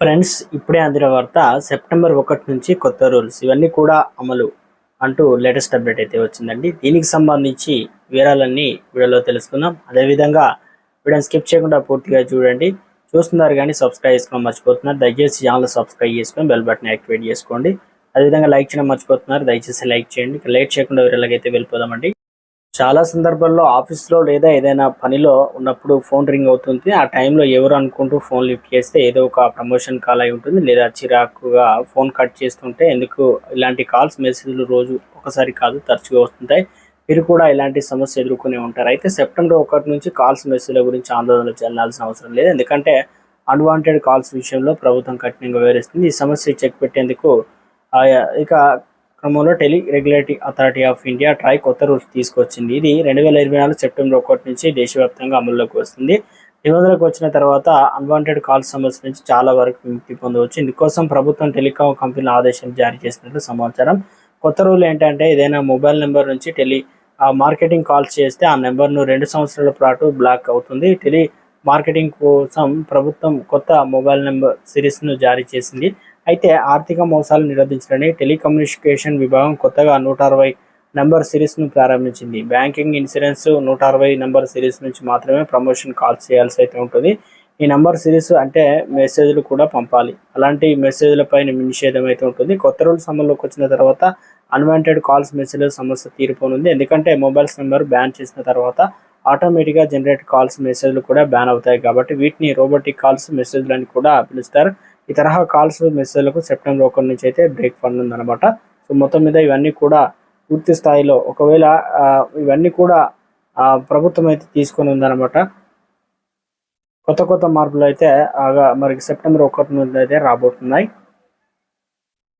Friends ఇప్పుడే అందిన వార్త సెప్టెంబర్ ఒకటి నుంచి కొత్త రూల్స్. ఇవన్నీ కూడా అమలు అంటూ లేటెస్ట్ అప్డేట్ అయితే వచ్చిందండి. దీనికి సంబంధించి వివరాలన్నీ వీడియోలో తెలుసుకుందాం. అదేవిధంగా వీడియోని స్కిప్ చేయకుండా పూర్తిగా చూడండి. చూస్తున్నారు కానీ సబ్స్క్రైబ్ చేసుకోవడం మర్చిపోతున్నారు. దయచేసి ఛానల్ సబ్స్క్రైబ్ చేసుకొని బెల్ బటన్ యాక్టివేట్ చేసుకోండి. అదేవిధంగా లైక్ చేయడం మర్చిపోతున్నారు. దయచేసి లైక్ చేయండి. ఇక లేట్ చేయకుండా వీడియోలకైతే వెళ్ళిపోదామండి. చాలా సందర్భాల్లో ఆఫీస్లో లేదా ఏదైనా పనిలో ఉన్నప్పుడు ఫోన్ రింగ్ అవుతుంది. ఆ టైంలో ఎవరు అనుకుంటూ ఫోన్ లిఫ్ట్ చేస్తే ఏదో ఒక ప్రమోషన్ కాల్ అయి ఉంటుంది లేదా చిరాకుగా ఫోన్ కట్ చేస్తుంటే ఎందుకు ఇలాంటి కాల్స్ మెసేజ్లు రోజు ఒకసారి కాదు తరచుగా వస్తుంటాయి. మీరు కూడా ఇలాంటి సమస్య ఎదుర్కొనే ఉంటారు. అయితే సెప్టెంబర్ ఒకటి నుంచి కాల్స్ మెసేజ్ల గురించి ఆందోళన చెందాల్సిన అవసరం లేదు. ఎందుకంటే అన్వాంటెడ్ కాల్స్ విషయంలో ప్రభుత్వం కఠినంగా వివరిస్తుంది ఈ సమస్య చెక్ పెట్టేందుకు ఇక క్రమంలో tele regulatory authority of India TRAI కొత్త రూల్స్ తీసుకొచ్చింది. ఇది రెండు వేల ఇరవై నాలుగు సెప్టెంబర్ ఒకటి నుంచి దేశవ్యాప్తంగా అమల్లోకి వస్తుంది. నిబంధనలకు వచ్చిన తర్వాత అన్వాంటెడ్ కాల్స్ సమస్య నుంచి చాలా వరకు విముక్తి పొందవచ్చు. ఇందుకోసం ప్రభుత్వం టెలికాం కంపెనీల ఆదేశం జారీ చేసినట్లు సమాచారం. కొత్త రూల్ ఏంటంటే ఏదైనా మొబైల్ నెంబర్ నుంచి టెలి మార్కెటింగ్ కాల్స్ చేస్తే ఆ నెంబర్ను రెండు సంవత్సరాల పాటు బ్లాక్ అవుతుంది. టెలి మార్కెటింగ్ కోసం ప్రభుత్వం కొత్త మొబైల్ నెంబర్ సిరీస్ను జారీ చేసింది. అయితే ఆర్థిక మోసాలు నిరోధించడానికి టెలికమ్యూనికేషన్ విభాగం కొత్తగా నూట అరవై నంబర్ సిరీస్ను ప్రారంభించింది. బ్యాంకింగ్ ఇన్సూరెన్స్ నూట అరవై నంబర్ సిరీస్ నుంచి మాత్రమే ప్రమోషన్ కాల్స్ చేయాల్సి అయితే ఉంటుంది. ఈ నంబర్ సిరీస్ అంటే మెసేజ్లు కూడా పంపాలి. అలాంటి మెసేజ్లపై నిషేధం అయితే ఉంటుంది. కొత్త రూల్స్ అమల్లోకి వచ్చిన తర్వాత అన్వాంటెడ్ కాల్స్ మెసేజ్ సమస్య తీరిపోనుంది. ఎందుకంటే మొబైల్స్ నెంబర్ బ్యాన్ చేసిన తర్వాత ఆటోమేటిక్గా జనరేట్ కాల్స్ మెసేజ్లు కూడా బ్యాన్ అవుతాయి. కాబట్టి వీటిని రోబోటిక్ కాల్స్ మెసేజ్లు అని కూడా పిలుస్తారు. ఈ తరహా కాల్స్ మెసేజ్లకు సెప్టెంబర్ ఒకటి నుంచి అయితే బ్రేక్ పడుతుందన్నమాట సో మొత్తం మీద ఇవన్నీ కూడా పూర్తి స్థాయిలో ఒకవేళ ఆ, ఇవన్నీ కూడా ప్రభుత్వం అయితే తీసుకొని ఉందన్నమాట. కొత్త కొత్త మార్పులు అయితే మరి సెప్టెంబర్ ఒకటి నుండి అయితే రాబోతున్నాయి.